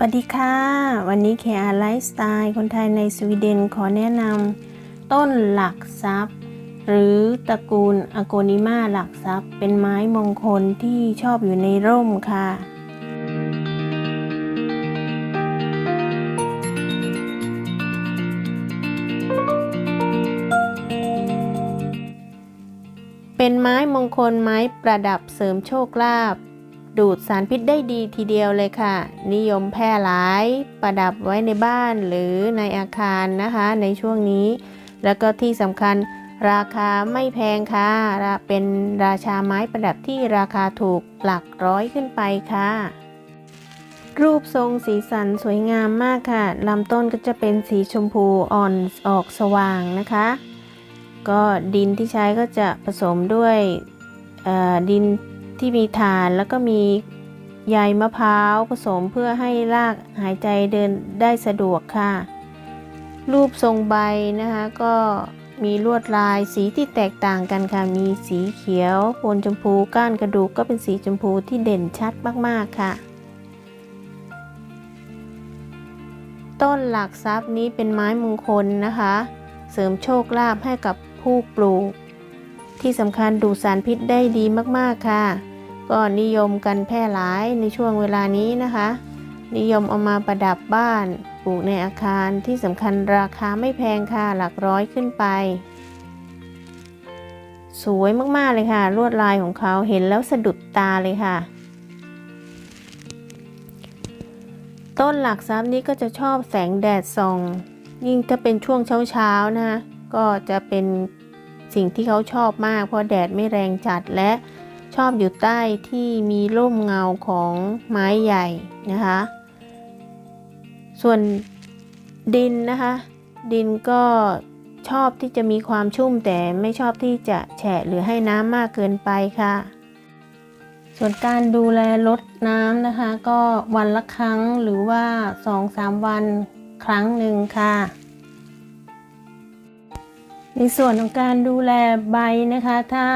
วัสดีค่ะ วันนี้แคร์ไลฟ์สไตล์คนไทยในสวีเดนขอแนะนำต้นหลักทรัพย์ หรือตระกูลอโกนิมาหลักทรัพย์ เป็นไม้มงคลที่ชอบอยู่ในร่มค่ะ เป็นไม้มงคลไม้ประดับเสริมโชคลาภ ดูดสารพิษได้ดีทีเดียวเลยค่ะ นิยมแพร่หลายประดับไว้ในบ้านหรือในอาคารนะคะในช่วงนี้ แล้วก็ที่สำคัญราคาไม่แพงค่ะเป็นราชาไม้ประดับที่ราคาถูกหลักร้อยขึ้นไปค่ะ รูปทรงสีสันสวยงามมากค่ะลำต้นก็จะเป็นสีชมพูอ่อนออกสว่างนะคะ ก็ดินที่ใช้ก็จะผสมด้วยดิน ที่มีถ่านแล้วก็มีใยมะพร้าวผสมเพื่อให้รากหายใจเดินได้สะดวกค่ะ รูปทรงใบนะคะก็มีลวดลายสีที่แตกต่างกันค่ะ มีสีเขียวโคนชมพูก้านกระดูกก็เป็นสีชมพูที่เด่นชัดมากๆค่ะ ต้นหลักทรัพย์นี้เป็นไม้มงคลนะคะ เสริมโชคลาภให้กับผู้ปลูก ที่สำคัญดูดสารพิษได้ดีมากๆค่ะ ก็นิยมกันแพร่หลายในช่วงเวลานี้นะคะ นิยมเอามาประดับบ้านปลูกในอาคารที่สำคัญราคาไม่แพงค่ะหลักร้อยขึ้นไป สวยมากๆเลยค่ะ ลวดลายของเขาเห็นแล้วสะดุดตาเลยค่ะ ต้นหลักทรัพย์นี้ก็จะชอบแสงแดดส่อง ยิ่งถ้าเป็นช่วงเช้าๆนะคะก็จะเป็น สิ่งที่เขาชอบมาก เพราะแดดไม่แรงจัดและชอบอยู่ใต้ที่มีร่มเงาของไม้ใหญ่นะคะ ส่วนดินนะคะ ดินก็ชอบที่จะมีความชุ่มแต่ไม่ชอบที่จะแฉะหรือให้น้ำมากเกินไปค่ะ ส่วนการดูแลลดน้ำนะคะ ก็วันละครั้งหรือว่า 2-3 วันครั้งหนึ่งค่ะ ในส่วนของการดูแลใบนะคะ ถ้า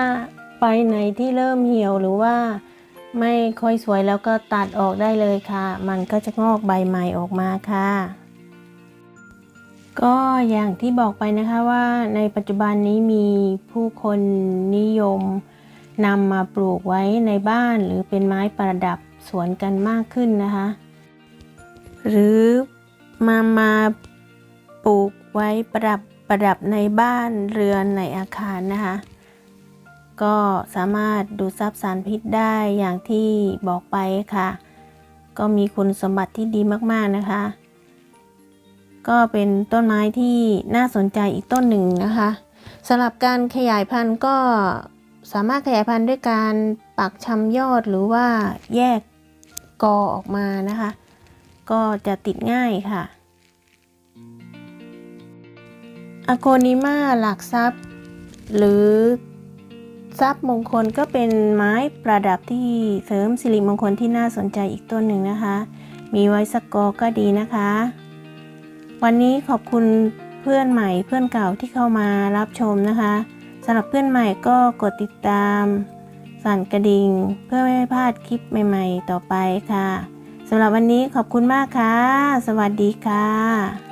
ใบไหนที่เริ่มเหี่ยวหรือว่าไม่ค่อยสวยแล้วก็ตัดออกได้เลยค่ะ มันก็จะงอกใบใหม่ออกมาค่ะ ก็อย่างที่บอกไปนะคะว่าในปัจจุบันนี้มีผู้คนนิยมนำมาปลูกไว้ในบ้านหรือเป็นไม้ประดับสวนกันมากขึ้นนะคะ หรือมามาปลูกไว้ประดับ ประดับในบ้านเรือนในอาคารนะคะ ก็สามารถดูดซับสารพิษได้อย่างที่บอกไปค่ะ ก็มีคุณสมบัติที่ดีมากๆนะคะ ก็เป็นต้นไม้ที่น่าสนใจอีกต้นหนึ่งนะคะสำหรับการขยายพันธุ์ก็สามารถขยายพันธุ์ด้วยการปักชำยอดหรือว่าแยกกอออกมานะคะ ก็จะติดง่ายค่ะ อโกนิมาหลักทรัพย์ หรือทรัพย์มงคลก็เป็นไม้ประดับที่เสริมสิริมงคลที่น่าสนใจอีกต้นหนึ่งนะคะ มีไว้สกกอก็ดีนะคะ วันนี้ขอบคุณเพื่อนใหม่เพื่อนเก่าที่เข้ามารับชมนะคะสำหรับเพื่อนใหม่ก็กดติดตาม สั่นกระดิ่ง เพื่อไม่ให้พลาดคลิปใหม่ๆ ต่อไปค่ะสำหรับวันนี้ขอบคุณมากค่ะ สวัสดีค่ะ